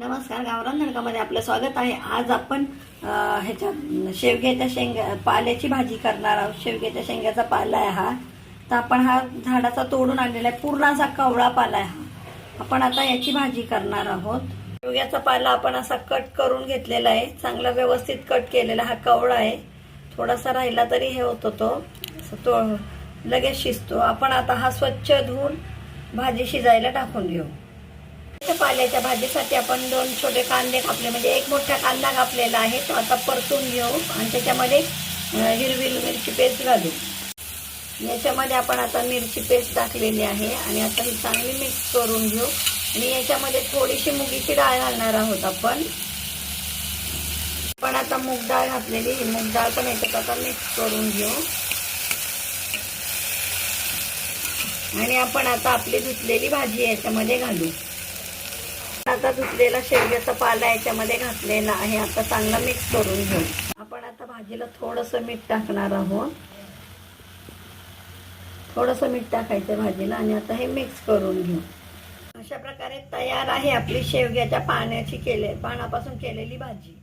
नमस्कार गावरान नडकामध्ये आपलं स्वागत आहे. आज आपण ह्याच्या शेवग्याच्या शेंगा पाल्याची भाजी करणार आहोत. शेवग्याच्या शेंगाचा पाला आहे हा. तर आपण हा झाडाचा तोडून आणलेला आहे. पूर्ण असा कवळा पाला आहे हा. आपण आता याची भाजी करणार आहोत. शेवग्याचा पाला आपण असा कट करून घेतलेला आहे. चांगला व्यवस्थित कट केलेला हा कवळा आहे. थोडासा राहिला तरी हे होतो तो तो लगेच शिजतो. आपण आता हा स्वच्छ धुवून भाजी शिजायला टाकून घेऊ. पाल्याच्या भाजीसाठी आपण दोन छोटे कांदे कापले. म्हणजे एक मोठा कांदा कापलेला आहे तो आता परतून घेऊ आणि त्याच्यामध्ये हिरवी मिरची पेस्ट घालू. याच्यामध्ये आपण आता मिरची पेस्ट टाकलेली आहे आणि आता ही चांगली मिक्स करून घेऊ. आणि याच्यामध्ये थोडीशी मुगीची डाळ घालणार आहोत आपण. पण आता मूग डाळ घातलेली ही मूग डाळ पण याच्यात आता मिक्स करून घेऊ. आणि आपण आता आपली धुतलेली भाजी याच्यामध्ये घालू. आता धुतलेला शेवग्याचा पाला याच्यामध्ये घातलेला आहे. आता चांगला मिक्स करून घेऊ. आपण आता भाजीला थोडंसं मीठ टाकणार आहोत. थोडंसं मीठ टाकायचं भाजीला आणि आता हे मिक्स करून घेऊ. अशा प्रकारे तयार आहे आपली शेवग्याच्या पाण्याची केले पानापासून केलेली भाजी.